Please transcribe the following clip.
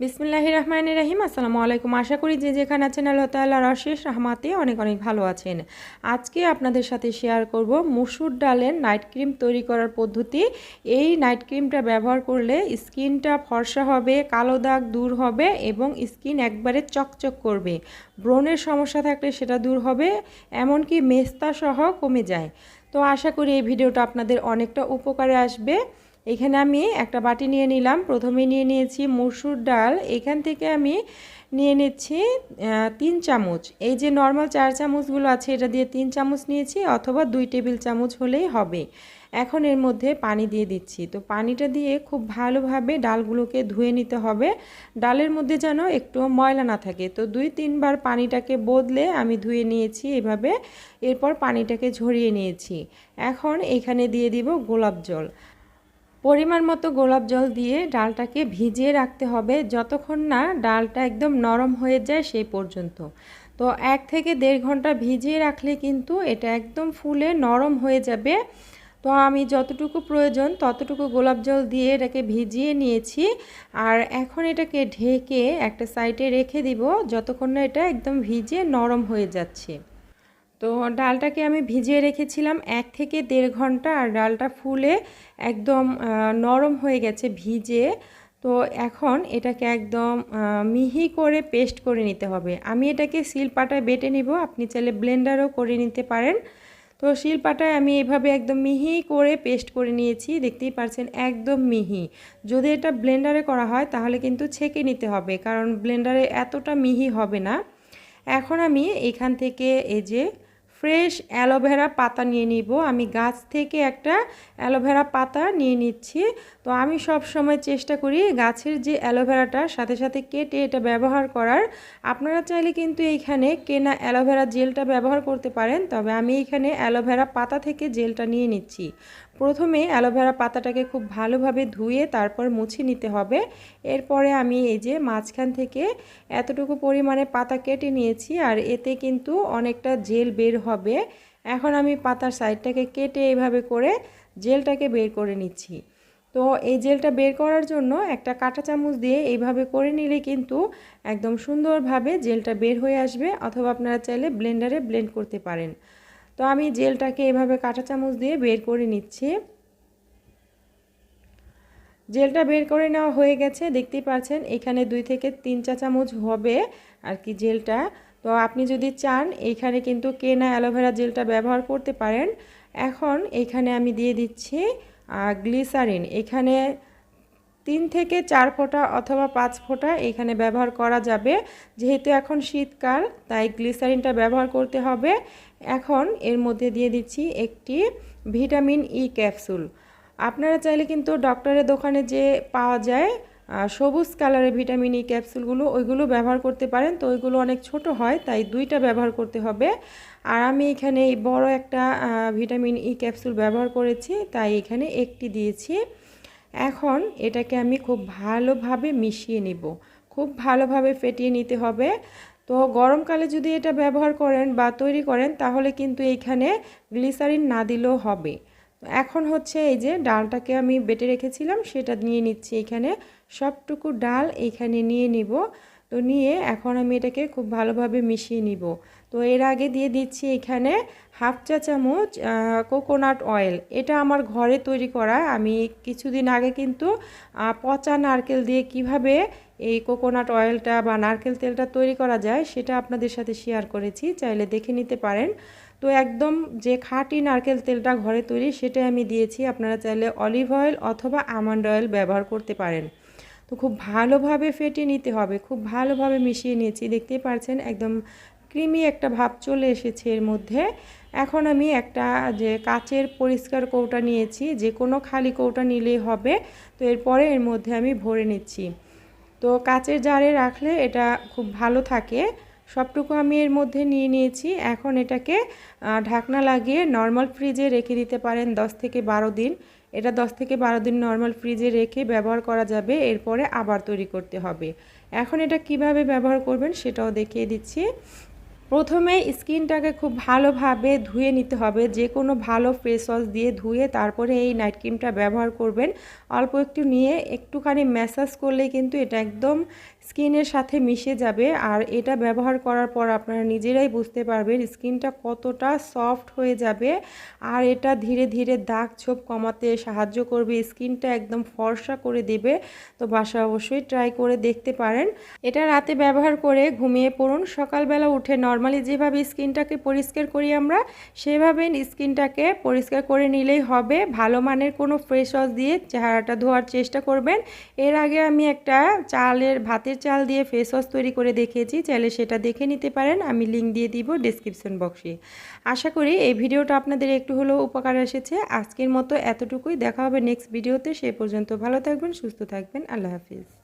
বিসমিল্লাহ রহমান রাহিম আসসালামু আলাইকুম। আশা করি যে যেখানে আছেন আল্লাহ তাল্লাহ রশেষ রহমাতে অনেক অনেক ভালো আছেন। আজকে আপনাদের সাথে শেয়ার করব মুসুর ডালের নাইট ক্রিম তৈরি করার পদ্ধতি। এই নাইট ক্রিমটা ব্যবহার করলে স্কিনটা ফর্সা হবে, কালো দাগ দূর হবে এবং স্কিন একবারে চকচক করবে। ব্রণের সমস্যা থাকলে সেটা দূর হবে, এমনকি মেস্তা সহ কমে যায়। তো আশা করি এই ভিডিওটা আপনাদের অনেকটা উপকারে আসবে। এখানে আমি একটা বাটি নিয়ে নিলাম। প্রথমে নিয়ে নিয়েছি মসুর ডাল। এখান থেকে আমি নিয়ে নিচ্ছি তিন চামচ। এই যে নর্মাল চার চামচগুলো আছে, এটা দিয়ে তিন চামচ নিয়েছি অথবা দুই টেবিল চামচ হলেই হবে। এখন এর মধ্যে পানি দিয়ে দিচ্ছি। তো পানিটা দিয়ে খুব ভালোভাবে ডালগুলোকে ধুয়ে নিতে হবে। ডালের মধ্যে যেন একটু ময়লা না থাকে। তো দুই তিনবার পানিটাকে বদলে আমি ধুয়ে নিয়েছি এভাবে। এরপর পানিটাকে ঝরিয়ে নিয়েছি। এখন এখানে দিয়ে দিব গোলাপ জল। পরিমাণ মতো গোলাপ জল দিয়ে ডালটাকে ভিজিয়ে রাখতে হবে যতক্ষণ না ডালটা একদম নরম হয়ে যায় সেই পর্যন্ত। তো এক থেকে দেড় ঘণ্টা ভিজিয়ে রাখলে কিন্তু এটা একদম ফুলে নরম হয়ে যাবে। তো আমি যতটুকু প্রয়োজন ততটুকু গোলাপ জল দিয়ে এটাকে ভিজিয়ে নিয়েছি। আর এখন এটাকে ঢেকে একটা সাইডে রেখে দিব যতক্ষণ না এটা একদম ভিজিয়ে নরম হয়ে যাচ্ছে। তো ডালটাকে আমি ভিজিয়ে রেখেছিলাম এক থেকে দেড় ঘণ্টা আর ডালটা ফুলে একদম নরম হয়ে গেছে ভিজে। তো এখন এটাকে একদম মিহি করে পেস্ট করে নিতে হবে। আমি এটাকে শিলপাটায় বেটে নিব, আপনি চাইলে ব্লেন্ডারও করে নিতে পারেন। তো শিলপাটায় আমি এভাবে একদম মিহি করে পেস্ট করে নিয়েছি, দেখতেই পারছেন একদম মিহি। যদি এটা ব্লেন্ডারে করা হয়, তাহলে কিন্তু ছেঁকে নিতে হবে, কারণ ব্লেন্ডারে এতটা মিহি হবে না। এখন আমি এখান থেকে এই যে ফ্রেশ অ্যালোভেরা পাতা নিয়ে নিব। আমি গাছ থেকে একটা অ্যালোভেরা পাতা নিয়ে নিচ্ছি। তো আমি সব সময় চেষ্টা করি গাছের যে অ্যালোভেরাটা, সাথে সাথে কেটে এটা ব্যবহার করার। আপনারা চাইলে কিন্তু এইখানে কেনা অ্যালোভেরা জেলটা ব্যবহার করতে পারেন, তবে আমি এখানে অ্যালোভেরা পাতা থেকে জেলটা নিয়ে নিচ্ছি। প্রথমে অ্যালোভেরা পাতাটাকে খুব ভালোভাবে ধুয়ে তারপর মুছে নিতে হবে। এরপরে আমি এই যে মাঝখান থেকে এতটুকু পরিমাণে পাতা কেটে নিয়েছি আর এতে কিন্তু অনেকটা জেল বের হবে। এখন আমি পাতার সাইডটাকে কেটে এইভাবে করে জেলটাকে বের করে নিচ্ছি। তো এই জেলটা বের করার জন্য একটা কাঁটা চামচ দিয়ে এইভাবে করে নিলে কিন্তু একদম সুন্দরভাবে জেলটা বের হয়ে আসবে অথবা আপনারা চাইলে ব্লেন্ডারে ব্লেন্ড করতে পারেন। তো আমি জেলটাকে এভাবে কাঁটা চামচ দিয়ে বের করে নিচ্ছি। জেলটা বের করে নেওয়া হয়ে গেছে, দেখতেই পাচ্ছেন এখানে দুই থেকে তিন চা চামচ হবে আর কি জেলটা। তো আপনি যদি চান এইখানে কিন্তু কেনা অ্যালোভেরা জেলটা ব্যবহার করতে পারেন। এখন এখানে আমি দিয়ে দিচ্ছি গ্লিসারিন। এখানে তিন থেকে চার ফোঁটা অথবা পাঁচ ফোঁটা এখানে ব্যবহার করা যাবে। যেহেতু এখন শীতকাল, তাই গ্লিসারিনটা ব্যবহার করতে হবে। এখন এর মধ্যে দিয়ে দিচ্ছি একটি ভিটামিন ই ক্যাপসুল। আপনারা চাইলে কিন্তু ডক্টরের দোকানে যে পাওয়া যায় সবুজ কালারের ভিটামিন ই ক্যাপসুলগুলো, ওইগুলো ব্যবহার করতে পারেন। তো ওইগুলো অনেক ছোট হয়, তাই দুইটা ব্যবহার করতে হবে। আর আমি এখানে এই বড় একটা ভিটামিন ই ক্যাপসুল ব্যবহার করেছি, তাই এখানে একটি দিয়েছি। এখন এটাকে আমি খুব ভালোভাবে মিশিয়ে নিব। খুব ভালোভাবে ফেটিয়ে নিতে হবে। তো গরমকালে যদি এটা ব্যবহার করেন বা তৈরি করেন, তাহলে কিন্তু এইখানে গ্লিসারিন না দিলেও হবে। এখন হচ্ছে এই যে ডালটাকে আমি বেটে রেখেছিলাম, সেটা নিয়ে নিচ্ছি এখানে। সবটুকু ডাল এখানে নিয়ে নিব। তো নিয়ে এখন আমি এটাকে খুব ভালোভাবে মিশিয়ে নিব। তো এর আগে দিয়ে দিচ্ছি এখানে হাফ চা চামচ কোকোনাট অয়েল এটা আমার ঘরে তৈরি করা। আমি কিছুদিন আগে কিন্তু পচা নারকেল দিয়ে কীভাবে এই কোকোনাট অয়েলটা বা নারকেল তেলটা তৈরি করা যায় সেটা আপনাদের সাথে শেয়ার করেছি। চাইলে দেখে নিতে পারেন। তো একদম যে খাঁটি নারকেল তেলটা ঘরে তৈরি সেটাই আমি দিয়েছি। আপনারা চাইলে অলিভ অয়েল অথবা আমন্ড অয়েল ব্যবহার করতে পারেন। তো খুব ভালোভাবে ফেটে নিতে হবে, খুব ভালোভাবে মিশিয়ে নিয়েছি। দেখতেই পারছেন, একদম ক্রিমি একটা ভাব চলে এসেছে এর মধ্যে। এখন আমি একটা যে কাচের পরিষ্কার কৌটা নিয়েছি, যে কোনো খালি কৌটা নিলেই হবে। তো এরপরে এর মধ্যে আমি ভরে নিচ্ছি। তো কাচের জারে রাখলে এটা খুব ভালো থাকে। সবটুকু আমি এর মধ্যে নিয়ে নিয়েছি। এখন এটাকে ঢাকনা লাগিয়ে নর্মাল ফ্রিজে রেখে দিতে পারেন 10 থেকে বারো দিন। এটা 10 থেকে বারো দিন নর্মাল ফ্রিজে রেখে ব্যবহার করা যাবে, এরপরে আবার তৈরি করতে হবে। এখন এটা কীভাবে ব্যবহার করবেন সেটাও দেখিয়ে দিচ্ছি। প্রথমে স্কিনটাকে খুব ভালোভাবে ধুয়ে নিতে হবে যে কোনো ভালো ফেস ওয়াশ দিয়ে ধুয়ে তারপরে এই নাইট ক্রিমটা ব্যবহার করবেন। অল্প একটু নিয়ে একটুখানি ম্যাসাজ করলে কিন্তু এটা একদম স্কিনের সাথে মিশে যাবে আর এটা ব্যবহার করার পর আপনারা নিজেরাই বুঝতে পারবেন স্কিনটা কতটা সফট হয়ে যাবে আর এটা ধীরে ধীরে দাগ ছোপ কমাতে সাহায্য করবে। স্কিনটা একদম ফর্সা করে দেবে। তো বাসা অবশ্যই ট্রাই করে দেখতে পারেন। এটা রাতে ব্যবহার করে ঘুমিয়ে পড়ুন। সকালবেলা উঠে নর্মালি যেভাবে স্কিনটাকে পরিষ্কার করি আমরা, সেভাবে স্কিনটাকে পরিষ্কার করে নিলেই হবে। ভালো মানের কোনো ফ্রেশ ওয়াশ দিয়ে চেহারাটা ধোয়ার চেষ্টা করবেন। এর আগে আমি একটা চালের ভাতের চাল দিয়ে ফেস ওয়াশ তৈরি করে দেখিয়েছি। চাইলে সেটা দেখে নিতে পারেন, আমি লিঙ্ক দিয়ে দিব ডিসক্রিপশন বক্সে আশা করি এই ভিডিওটা আপনাদের একটু হলেও উপকার এসেছে। আজকের মতো এতটুকুই। দেখা হবে নেক্সট ভিডিওতে সে পর্যন্ত ভালো থাকবেন, সুস্থ থাকবেন। আল্লাহ হাফিজ।